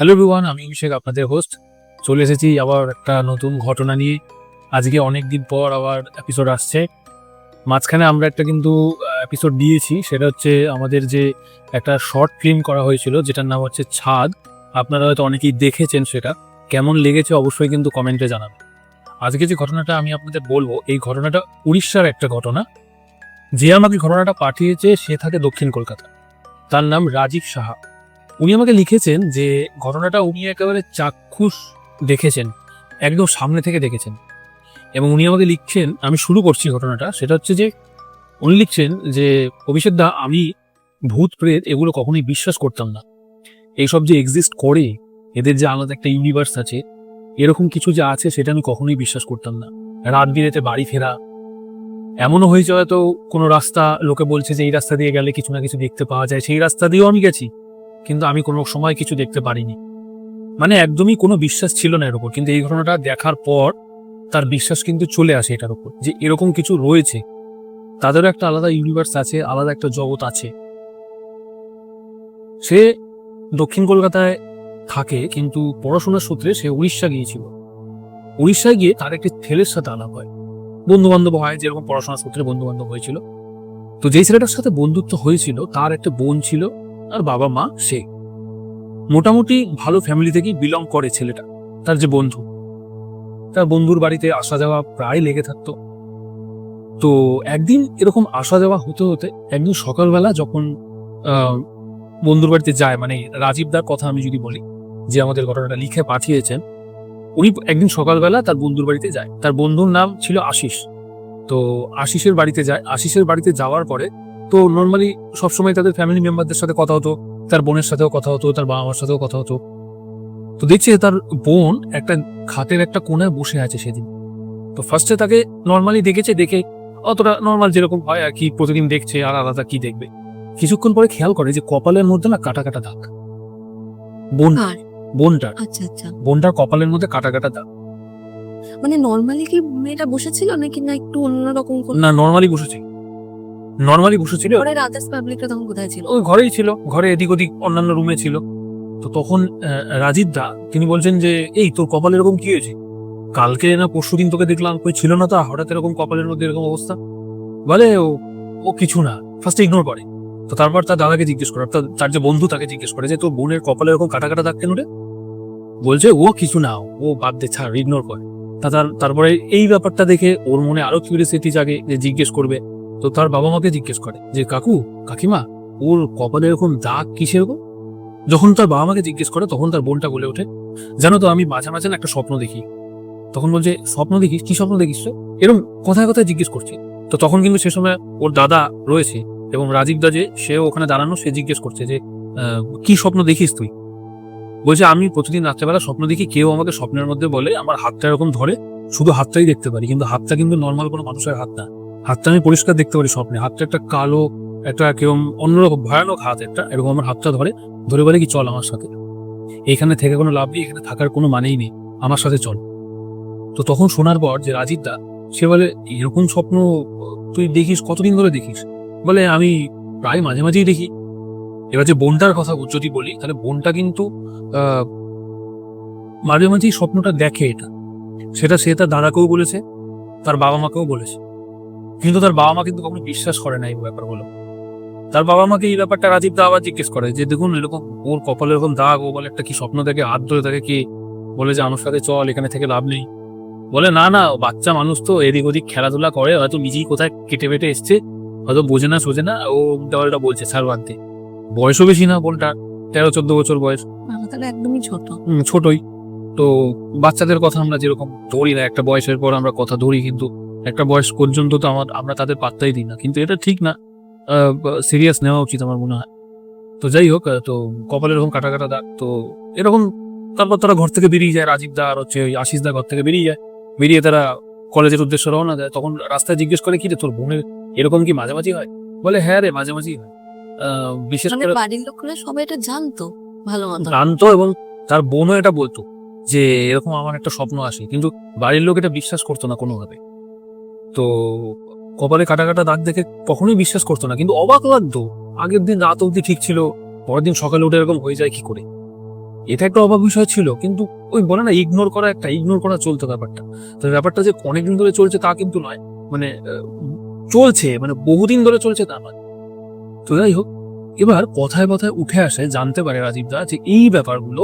Hello everyone আমি অভিষেক, আপনাদের host চলে এসেছি আবার একটা নতুন ঘটনা নিয়ে। আজকে অনেক দিন পর আবার এপিসোড আসছে। মাঝখানে আমরা একটা কিন্তু এপিসোড দিয়েছি। সেটা হচ্ছে আমাদের যে একটা শর্ট ফিল্ম করা হয়েছিল, যেটার নাম হচ্ছে ছাদ। আপনারা হয়তো অনেকেই দেখেছেন সেটা। কেমন লেগেছে অবশ্যই কিন্তু কমেন্টে জানাবেন। আজকে যে ঘটনাটা আমি আপনাদের বলব, এই ঘটনাটা উড়িষ্যার একটা ঘটনা। যে আমাকে ঘটনাটা পাঠিয়েছে, সে থাকে দক্ষিণ কলকাতা। তার নাম রাজীব সাহা। উনি আমাকে লিখেছেন যে ঘটনাটা উনি একেবারে চাক্ষুষ দেখেছেন, একদম সামনে থেকে দেখেছেন। এবং উনি আমাকে লিখছেন, আমি শুরু করছি ঘটনাটা, সেটা হচ্ছে যে উনি লিখছেন যে অভিষেক দা আমি ভূত প্রেত, এগুলো কখনোই বিশ্বাস করতাম না। এইসব যে এক্সিস্ট করে, এদের যে আলাদা একটা ইউনিভার্স আছে, এরকম কিছু যে আছে, সেটা আমি কখনোই বিশ্বাস করতাম না। রাত বিরেতে বাড়ি ফেরা। এমনও হয়েছে হয়তো কোনো রাস্তা, লোকে বলছে যে এই রাস্তা দিয়ে গেলে কিছু না কিছু দেখতে পাওয়া যায়, সেই রাস্তা দিয়েও আমি গেছি। কিন্তু আমি কোনো সময় কিছু দেখতে পারিনি। মানে একদমই কোনো বিশ্বাস ছিল না এর উপর। কিন্তু এই ঘটনাটা দেখার পর তার বিশ্বাস কিন্তু চলে আসে এটার উপর যে এরকম কিছু রয়েছে। তাদেরও একটা আলাদা ইউনিভার্স আছে, আলাদা একটা জগৎ আছে। সে দক্ষিণ কলকাতায় থাকে, কিন্তু পড়াশোনার সূত্রে সে উড়িষ্যা গিয়েছিল। উড়িষ্যায় গিয়ে তার একটি ছেলের সাথে আলাপ হয়। বন্ধু বান্ধব হয়, যেরকম পড়াশোনার সূত্রে বন্ধু বান্ধব হয়েছিল। তো যেই ছেলেটার সাথে বন্ধুত্ব হয়েছিল, তার একটা বোন ছিল আর বাবা মা সে। মোটামুটি ভালো ফ্যামিলি থেকেই বিলং করে ছেলেটা, তার যে বন্ধু। তার বন্ধুর বাড়িতে আসা যাওয়া প্রায় লেগে থাকতো। তো একদিন এরকম আসা যাওয়া হতে হতে একদিন সকালবেলা যখন বন্ধুর বাড়িতে যায় মানে রাজীবদার কথা আমি যদি বলি, যে আমাদের ঘটনাটা লিখে পাঠিয়েছেন, উনি একদিন সকালবেলা তার বন্ধুর বাড়িতে যায়। তার বন্ধুর নাম ছিল আশিস। তো আশিসের বাড়িতে যায়। আশিসের বাড়িতে যাওয়ার পরে তো নর্মালি সবসময় তাদের ফ্যামিলি মেম্বারদের সাথে কথা হতো তার বোনের সাথেও কথা হতো তার বাবা মার সাথেও কথা হতো। তো দেখছে তার বোন একটা খাতের একটা কোনায় বসে আছে সেদিন। তো ফার্স্টে তাকে নর্মালি দেখেছে দেখে অতটা নর্মাল যেরকম হয় আর কি প্রতিদিন দেখছে আর আলাদা কি দেখবে। কিছুক্ষণ পরে খেয়াল করে যে কপালের মধ্যে না কাটা কাটা দাগ। বোন বোনটার। আচ্ছা আচ্ছা। বোনটার কপালের মধ্যে কাটা কাটা দাগ। মানে নর্মালি কি মেয়েটা বসেছিল নাকি না একটু অন্যরকম না নর্মালি বসেছিল নর্মালি বসেছিল তখন কোথায় ছিল? ওই ঘরেই ছিল। ঘরে এদিক ওদিক অন্যান্য রুমে ছিল। তো তখন রাজীব দা তিনি বলছেন যে এই তোর কপাল এরকম কি হয়েছে? কালকে না পরশু দিন তোকে দেখলাম কই ছিল না তা? হঠাৎ এরকম কপালের মধ্যে এরকম অবস্থা? বলে ও ও কিছু না। ফার্স্টে ইগনোর করে। তো তারপর তার দাদাকে জিজ্ঞেস করে তার যে বন্ধু তাকে জিজ্ঞেস করে যে তোর বোনের কপালে এরকম কাটা কাটা দাগ কেন রে? বলছে ও কিছু না। ও বাদ দে ছাড় ইগনোর করে। তা তারপরে এই ব্যাপারটা দেখে ওর মনে আরও কিউরিয়াসিটি জাগে যে জিজ্ঞেস করবে তো তার বাবা মাকে জিজ্ঞেস করে যে, কাকু, কাকিমা, ওর কপালে এরকম দাগ কিসের গো? যখন তার বাবা মাকে জিজ্ঞেস করে, তখন তার বোনটা বলে ওঠে, জানো তো, আমি মাঝে মাঝে একটা স্বপ্ন দেখি। তখন বলছে, স্বপ্ন দেখিস? কি স্বপ্ন দেখিস এরকম কথায় কথায় জিজ্ঞেস করছে। তো তখন কিন্তু সে সময় ওর দাদা রয়েছে এবং রাজীব দা যে সে ওখানে দাঁড়ানো, সে জিজ্ঞেস করছে যে কি স্বপ্ন দেখিস তুই? বলছে, আমি প্রতিদিন রাত্রেবেলা স্বপ্ন দেখি, কেউ আমাকে স্বপ্নের মধ্যে বলে, আমার হাতটা এরকম ধরে, শুধু হাতটাই দেখতে পারি, কিন্তু হাতটা কিন্তু নর্মাল কোনো মানুষের হাত না। হাতটা আমি পরিষ্কার দেখতে পারি স্বপ্নে। হাতটা একটা কালো, একটা কেউ অন্যরকম, ভয়ানক হাত একটা, এরকম আমার হাতটা ধরে ধরে বলে কি চল আমার সাথে। এখানে থেকে কোনো লাভ নেই, এখানে থাকার কোনো মানেই নেই। আমার সাথে চল। তো তখন শোনার পর যে রাজীব দা সে বলে, এরকম স্বপ্ন, তুই দেখিস, কতদিন ধরে দেখিস? বলে, আমি প্রায় মাঝে মাঝেই দেখি। এবার যে বোনটার কথা যদি বলি, তাহলে বোনটা কিন্তু মাঝে মাঝেই স্বপ্নটা দেখে এটা। সেটা সে তার দাদাকেও বলেছে, তার বাবা মাকেও বলেছে। কিন্তু তার বাবা মা কিন্তু কখনো বিশ্বাস করে না এই ব্যাপারগুলো। তার বাবা মাকে এই ব্যাপারটা রাজীব দা আবার জিজ্ঞেস করে যে দেখুন এরকম ওর কপালে এরকম দাগ ও বলে একটা কি স্বপ্ন দেখে হাত ধরে থাকে কি বলে যে আমার সাথে চল এখানে থেকে লাভ নেই বলে না না বাচ্চা মানুষ তো এদিক ওদিক খেলাধুলা করে হয়তো নিজেই কোথায় কেটে বেটে এসছে হয়তো বোঝে না সোজে না ও দেওয়ালটা বলছে ছাড় বাদ দে। বয়সও বেশি না বোনটা তেরো চোদ্দ বছর বয়স। তাহলে একদমই ছোট। ছোটই। তো বাচ্চাদের কথা আমরা যেরকম ধরি না একটা বয়সের পর আমরা কথা ধরি কিন্তু একটা বয়স পর্যন্ত তো আমার আমরা তাদের পাত্তাই দিই না। কিন্তু এটা ঠিক না। সিরিয়াস নেওয়া উচিত আমার মনে হয়। তো যাই হোক তো কপালে এরকম কাটা কাটা দাগ তো এরকম তারপর তারা ঘর থেকে বেরিয়ে যায় রাজীব দা আর হচ্ছে ওই আশিস দা ঘর থেকে বেরিয়ে যায়। বেরিয়ে তারা কলেজের উদ্দেশ্য রওনা দেয়। তখন রাস্তায় জিজ্ঞেস করে কি রে তোর বোনের এরকম কি মাঝামাঝি হয়? বলে হ্যাঁ রে মাঝামাঝি হয়। আহ, বিশেষ মানে করে বাড়ির লোকরা সবাই এটা জানতো ভালো জানতো এবং তার বোনও এটা বলতো যে এরকম আমার একটা স্বপ্ন আসে কিন্তু বাড়ির লোক এটা বিশ্বাস করতো না কোনোভাবে। তো কপালে কাটা কাটা দাগ দেখে কখনোই বিশ্বাস করতো না, কিন্তু অবাক লাগতো। আগের দিন রাত অবধি ঠিক ছিল, পরের দিন সকালে উঠে এরকম হয়ে যায় কি করে? এটা একটা অবাক বিষয় ছিল, কিন্তু ওই বলে না ইগনোর করা একটা ইগনোর করা চলতো ব্যাপারটা। তো ব্যাপারটা যে অনেকদিন ধরে চলছে তা কিন্তু নয় মানে চলছে মানে বহুদিন ধরে চলছে তা নয়। তো যাই হোক, এবার কথায় কথায় উঠে আসে, জানতে পারে রাজীব দা যে এই ব্যাপারগুলো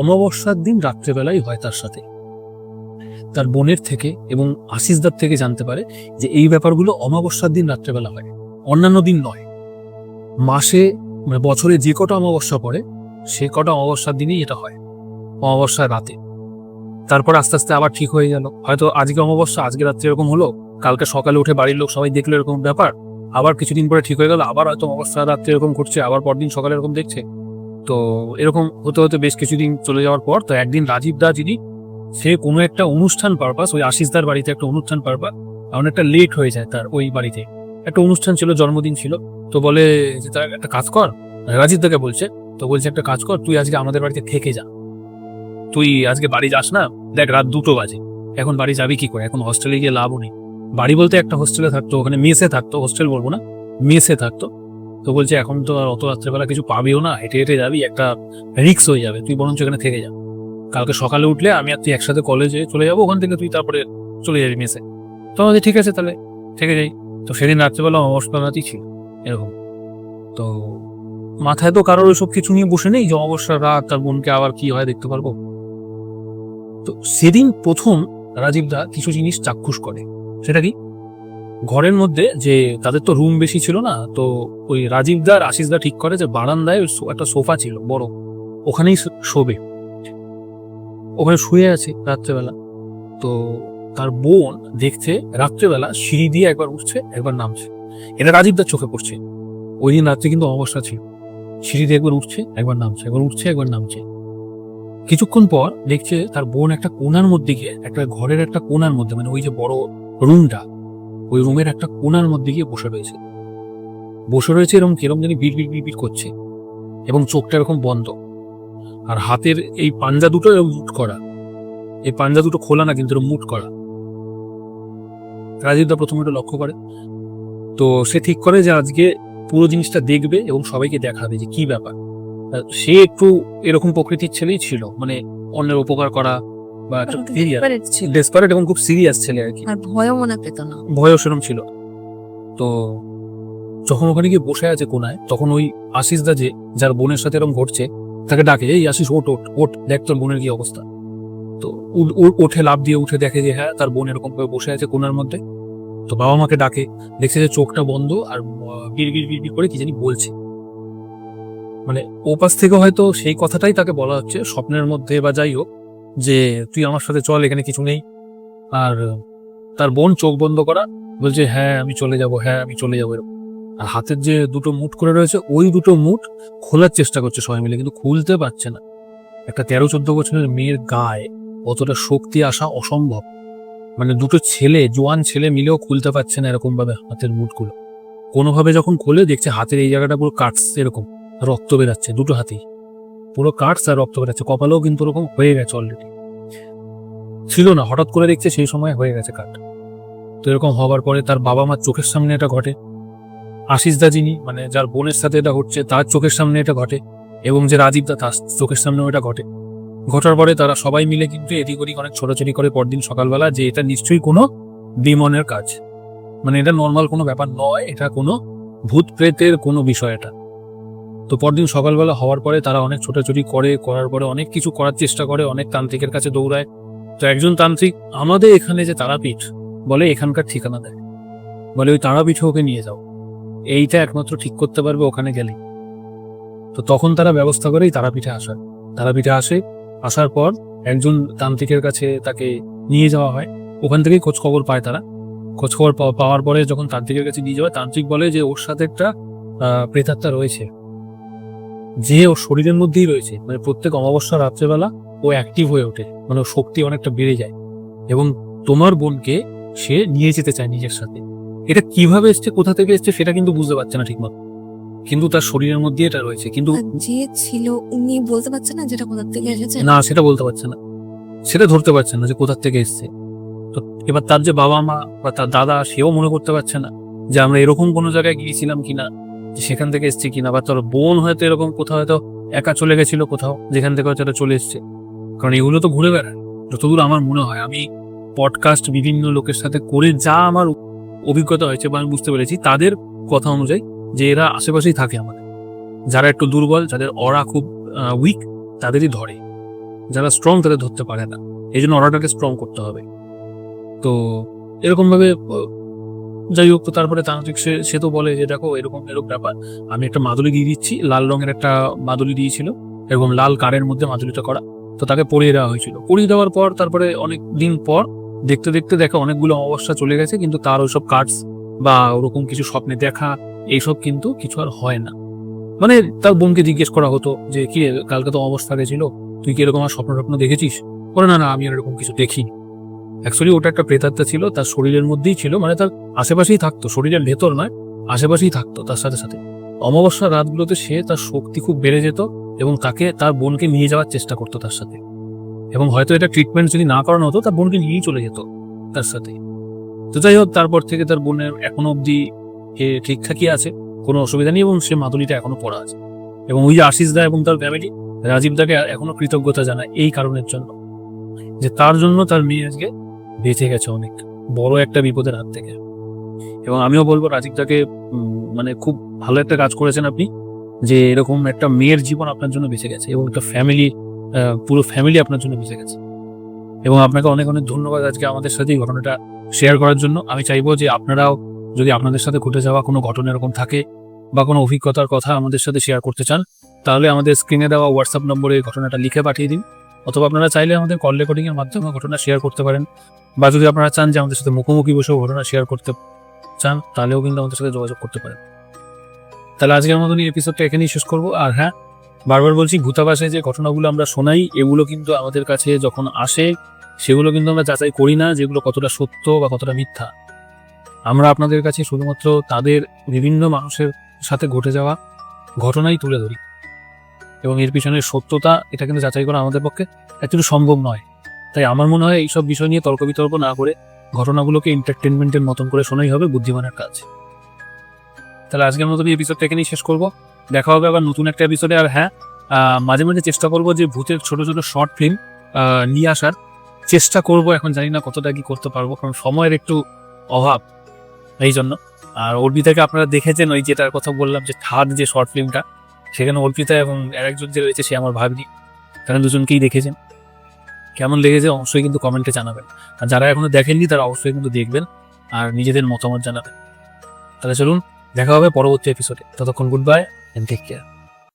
অমাবস্যার দিন রাত্রেবেলাই হয় তার সাথে। তার বোনের থেকে এবং আশিসদার থেকে জানতে পারে যে এই ব্যাপারগুলো অমাবস্যার দিন রাত্রেবেলা হয়। অন্যান্য দিন নয়। মাসে মানে বছরে যে কটা অমাবস্যা পড়ে, সে কটা অমাবস্যার দিনেই এটা হয়। অমাবস্যার রাতে। তারপর আস্তে আস্তে আবার ঠিক হয়ে গেল। হয়তো আজকে অমাবস্যা, আজকে রাত্রে এরকম হলো, কালকে সকালে উঠে বাড়ির লোক সবাই দেখল এরকম ব্যাপার, আবার কিছুদিন পরে ঠিক হয়ে গেল, আবার হয়তো অমাবস্যা রাত্রে এরকম ঘটছে, আবার পরদিন সকালে এরকম দেখছে। তো এরকম হতে হতে বেশ কিছুদিন চলে যাওয়ার পর, তো একদিন রাজীব দা যিনি সে কোনো একটা অনুষ্ঠান পারপাস ওই আশিসদার বাড়িতে একটা অনুষ্ঠান পারপাস অনেকটা লেট হয়ে যায় তার ওই বাড়িতে। একটা অনুষ্ঠান ছিল, জন্মদিন ছিল, তো বলে যে, তার একটা কাজ কর। রাজীব দাকে বলছে, তো বলছে, একটা কাজ কর, তুই আজকে আমাদের বাড়িতে থেকে যা। তুই আজকে বাড়ি যাস না, দেখ রাত দুটো বাজে। এখন বাড়ি যাবি কি করে? এখন হস্টেলে গিয়ে লাভও নেই। বাড়ি বলতে একটা হোস্টেলে থাকতো, ওখানে মেসে থাকতো হোস্টেল বলব না, মেসে থাকতো। তো বলছে, এখন তো আর অত রাত্রেবেলা কিছু পাবিও না, হেঁটে হেঁটে যাবি, একটা রিক্স হয়ে যাবে, তুই বরঞ্চ এখানে থেকে যা। কালকে সকালে উঠলে আমি আর তুই একসাথে কলেজে চলে যাব, ওখান থেকে তুই তারপরে চলে যাবি মেসে। তো আমাদের ঠিক আছে তাহলে, থেকে যাই। তো সেদিন রাত্রেবেলা অমাবস্যা রাতই ছিল, এরকম। তো মাথায় তো কারোর ওইসব কিছু নিয়ে বসে নেই যে অমাবস্যার রাত তার বোনকে আবার কি হয় দেখতে পারব? তো সেদিন প্রথম রাজীব দা কিছু জিনিস চাক্ষুষ করে। সেটা কি? ঘরের মধ্যে যে তাদের তো রুম বেশি ছিল না, তো ওই রাজীব দা আর আশিস দা ঠিক করে যে বারান্দায় একটা সোফা ছিল, বড়। ওখানেই শোবে। ওখানে শুয়ে আছে রাত্রেবেলা। তো তার বোন দেখছে রাত্রেবেলা সিঁড়ি দিয়ে একবার উঠছে, একবার নামছে। এটা রাজীব দার চোখে পড়ছে। ওই দিন রাত্রে কিন্তু অমাবস্যা ছিল। সিঁড়ি দিয়ে একবার উঠছে, একবার নামছে, একবার উঠছে, একবার নামছে। কিছুক্ষণ পর দেখছে তার বোন একটা কোনার মধ্যে গিয়ে, একটা ঘরের একটা কোনার মধ্যে মানে ওই যে বড় রুমটা, ওই রুমের একটা কোনার মধ্যে গিয়ে বসে রয়েছে। বসে রয়েছে এরকম কিরম জানি বিড় বিড় বিড় করছে। এবং চোখটা এরকম বন্ধ। আর হাতের এই পাঞ্জা দুটো মুট করা। এই পাঞ্জা দুটো খোলা না কিন্তু মুট করা। রাজীব দা প্রথমে এটা লক্ষ্য করে। তো সে ঠিক করে যে আজকে পুরো জিনিসটা দেখবে এবং সবাইকে দেখাবে যে কি ব্যাপার। সে একটু এরকম প্রকৃতির ছেলেই ছিল মানে অন্যের উপকার করা বা ডেসপারেট এবং খুব সিরিয়াস ছেলে আর কি। ভয়ও মনে পেত না। ভয়ও সেরকম ছিল। তো যখন ওখানে গিয়ে বসে আছে কোনায় তখন ওই আশিস দা যে যার বোনের সাথে এরকম ঘটছে তাকে ডাকে, এই আশিস ওট ওট ওট দেখ তোর বোনের কি অবস্থা। তো ওঠে লাভ দিয়ে উঠে দেখে যে হ্যাঁ তার বোন এরকম ভাবে বসে আছে কোনার মধ্যে। তো বাবা মাকে ডাকে, দেখছে যে চোখটা বন্ধ আর গির গির করে কি জানি বলছে। মানে ও পাশ থেকে হয়তো সেই কথাটাই তাকে বলা হচ্ছে, স্বপ্নের মধ্যে বা যাই হোক, যে তুই আমার সাথে চল, এখানে কিছু নেই। আর তার বোন চোখ বন্ধ করা, বলছে হ্যাঁ আমি চলে যাব হ্যাঁ আমি চলে যাব, এরকম। আর হাতের যে দুটো মুঠ করে রয়েছে, ওই দুটো মুঠ খোলার চেষ্টা করছে সবাই মিলে, কিন্তু খুলতে পারছে না। একটা তেরো চোদ্দ বছরের মেয়ের গায়ে অতটা শক্তি আসা অসম্ভব। মানে দুটো ছেলে, জোয়ান ছেলে মিলেও খুলতে পারছে না এরকম ভাবে হাতের মুঠগুলো। কোনোভাবে যখন খোলে, দেখছে হাতের এই জায়গাটা পুরো কাটস, এরকম রক্ত বেরাচ্ছে, দুটো হাতেই। পুরো কাটস আর রক্ত বেরাচ্ছে, কপালেও কিন্তু ওরকম হয়ে গেছে অলরেডি ছিল না, হঠাৎ করে দেখছে সেই সময় হয়ে গেছে কাট। তো এরকম হবার পরে তার বাবা মার চোখের সামনে এটা ঘটে। আশিস দা যিনি মানে যার বোনের সাথে এটা হচ্ছে তার চোখের সামনে এটা ঘটে, এবং যে রাজীব দা, তার চোখের সামনেও এটা ঘটে। ঘটার পরে তারা সবাই মিলে কিন্তু এদিক ওদিক অনেক ছোটাছুটি করে পরদিন সকালবেলা যে এটা নিশ্চয়ই কোনো ডিমনের কাজ। মানে এটা নর্মাল কোনো ব্যাপার নয়, এটা কোনো ভূত প্রেতের কোনো বিষয় এটা। তো পরদিন সকালবেলা হওয়ার পরে তারা অনেক ছোটাছুটি করে, করার পরে অনেক কিছু করার চেষ্টা করে, অনেক তান্ত্রিকের কাছে দৌড়ায়। তো একজন তান্ত্রিক, আমাদের এখানে যে তারাপীঠ, বলে এখানকার ঠিকানা দেয় বলে, ওই তারাপীঠে ওকে নিয়ে যাও। এইটা একমাত্র ঠিক করতে পারবে, ওখানে গেলে। তো তখন তারা ব্যবস্থা করেই তারাপীঠে আসার। তারাপীঠে আসে, আসার পর একজন তান্ত্রিকের কাছে তাকে নিয়ে যাওয়া হয়। ওখান থেকেই খোঁজ খবর পায় তারা। খোঁজ খবর পাওয়ার পরে যখন তান্ত্রিকের কাছে নিয়ে যাওয়া তান্ত্রিক বলে যে ওর সাথে একটা প্রেতাত্মা রয়েছে। যে ওর শরীরের মধ্যেই রয়েছে মানে প্রত্যেক অমাবস্যা রাত্রেবেলা ও অ্যাক্টিভ হয়ে ওঠে মানে শক্তি অনেকটা বেড়ে যায়। এবং তোমার বোনকে সে নিয়ে যেতে চায় নিজের সাথে। এটা কীভাবে এসছে কোথা থেকে এসছে সেটা কিন্তু বুঝতে পারছে না ঠিকমতো। কিন্তু তার শরীরের মধ্যে এটা রয়েছে কিন্তু যে ছিল উনি বলতে পারছে না যেটা কোথা থেকে এসেছে? না সেটা বলতে পারছে না। সেটা ধরতে পারছে না যে কোথা থেকে এসছে। তো এবার তার যে বাবা মা বা তার দাদা সেও মনে করতে পারছে না যে আমরা এরকম কোনো জায়গায় গিয়েছিলাম কিনা যে সেখান থেকে এসছে কিনা বা তার বোন হয়তো এরকম কোথাও হয়তো একা চলে গেছিল কোথাও যেখান থেকে হয়তো চলে এসছে। কারণ এগুলো তো ঘুরে বেড়ায়। যতদূর আমার মনে হয় আমি পডকাস্ট বিভিন্ন লোকের সাথে করে যা আমার অভিজ্ঞতা হয়েছে বা আমি বুঝতে পেরেছি, তাদের কথা অনুযায়ী যে এরা আশেপাশেই থাকে আমাদের। যারা একটু দুর্বল, যাদের অরা খুব উইক তাদেরই ধরে। যারা স্ট্রং তাদের ধরতে পারে না। এই জন্য অরাটাকে স্ট্রং করতে হবে। তো এরকমভাবে যাই হোক, তো তারপরে তান্ত্রিক সে সে তো বলে যে, দেখো, এরকম এরকম ব্যাপার। আমি একটা মাদুলি দিয়ে দিচ্ছি, লাল রঙের একটা মাদুলি দিয়েছিল। এরকম লাল কারের মধ্যে মাদুলিটা করা। তো তাকে পরিয়ে দেওয়া হয়েছিল। পরিয়ে দেওয়ার পর, তারপরে অনেক দিন পর দেখতে দেখতে দেখে অনেকগুলো অমাবস্যা চলে গেছে, কিন্তু তার ওইসব কার্ডস বা ওরকম কিছু স্বপ্নে দেখা, এইসব কিন্তু কিছু আর হয় না। মানে তার বোনকে জিজ্ঞেস করা হতো যে, কি কালকে তো অবস্থা গেছিল? তুই কি এরকম আর স্বপ্ন টপ্ন দেখেছিস? বলে, না না, আমি আর এরকম কিছু দেখিনি। অ্যাকচুয়ালি ওটা একটা প্রেতাত্মা ছিল, তার শরীরের মধ্যেই ছিল মানে তার আশেপাশেই থাকতো, শরীরের ভেতর নয়, আশেপাশেই থাকতো তার সাথে সাথে। অমাবস্যার রাতগুলোতে সে তার শক্তি খুব বেড়ে যেত এবং তাকে, তার বোনকে নিয়ে যাওয়ার চেষ্টা করতো তার সাথে। এবং হয়তো এটা ট্রিটমেন্ট যদি না করানো হতো, তার বোনকে নিয়েই চলে যেত তার সাথে। তো যাই হোক, তারপর থেকে তার বোনের এখনও অবধি এ ঠিকঠাকই আছে, কোনো অসুবিধা নেই এবং সে মাদুলিটা এখনও পড়া আছে। এবং ওই যে আশিস দা এবং তার ফ্যামিলি রাজীব দাকে এখনও কৃতজ্ঞতা জানায় এই কারণের জন্য যে তার জন্য তার মেয়ে আজকে বেঁচে গেছে অনেক, বড় একটা বিপদের হাত থেকে। এবং আমিও বলব রাজীব দাকে মানে খুব ভালো একটা কাজ করেছেন আপনি যে এরকম একটা মেয়ের জীবন আপনার জন্য বেঁচে গেছে এবং একটা ফ্যামিলি পুরো ফ্যামিলি আপনার জন্য বেঁচে গেছে। এবং আপনাকে অনেক অনেক ধন্যবাদ আজকে আমাদের সাথে এই ঘটনাটা শেয়ার করার জন্য। আমি চাইব যে আপনারাও যদি আপনাদের সাথে ঘটে যাওয়া কোনো ঘটনা এরকম থাকে বা কোনো অভিজ্ঞতার কথা আমাদের সাথে শেয়ার করতে চান, তাহলে আমাদের স্ক্রিনে দেওয়া হোয়াটসঅ্যাপ নম্বরে ঘটনাটা লিখে পাঠিয়ে দিন। অথবা আপনারা চাইলে আমাদের কল রেকর্ডিংয়ের মাধ্যমে ঘটনা শেয়ার করতে পারেন। বা যদি আপনারা চান যে আমাদের সাথে মুখোমুখি বসেও ঘটনা শেয়ার করতে চান, তাহলেও কিন্তু আমাদের সাথে যোগাযোগ করতে পারেন। তাহলে আজকের মতন এই এপিসোডটা এখানেই শেষ করব। আর হ্যাঁ বারবার বলছি, ভূতাবাসে যে ঘটনাগুলো আমরা শোনাই, এগুলো কিন্তু আমাদের কাছে যখন আসে, সেগুলো কিন্তু আমরা যাচাই করি না, যেগুলো কতটা সত্য বা কতটা মিথ্যা। আমরা আপনাদের কাছে শুধুমাত্র তাদের বিভিন্ন মানুষের সাথে ঘটে যাওয়া ঘটনাই তুলে ধরি। এবং এর পিছনের সত্যতা, এটা কিন্তু যাচাই করা আমাদের পক্ষে অ্যাকচুয়ালি সম্ভব নয়। তাই আমার মনে হয় এইসব বিষয় নিয়ে তর্ক বিতর্ক না করে ঘটনাগুলোকে এন্টারটেনমেন্টের মতন করে শোনাই হবে বুদ্ধিমানের কাজ। তাহলে আজকের মতন এই এপিসোডটা এখানেই শেষ করব। দেখা হবে আবার নতুন একটা এপিসোডে আর হ্যাঁ মাঝে মাঝে চেষ্টা করব যে ভূতের ছোট ছোট শর্ট ফিল্ম নিয়ে আসার। চেষ্টা করব, এখন জানি না কতটা কি করতে পারব, কারণ সময়ের একটু অভাব এই জন্য আর অর্পিতাকে আপনারা দেখেছেন ওই যেটার কথা বললাম যে থার্ড যে শর্ট ফিল্মটা সেখানে অর্পিতা এবং আর একজন যে রয়েছে, সে আমার ভাগ্নি। তারা দুজনকেই দেখেছেন। কেমন লেগেছে অবশ্যই কিন্তু কমেন্টে জানাবেন। আর যারা এখনও দেখেননি, তারা অবশ্যই কিন্তু দেখবেন আর নিজেদের মতামত জানাবেন। তাহলে চলুন, দেখা হবে পরবর্তী এপিসোডে ততক্ষণ গুড বাই en vecka.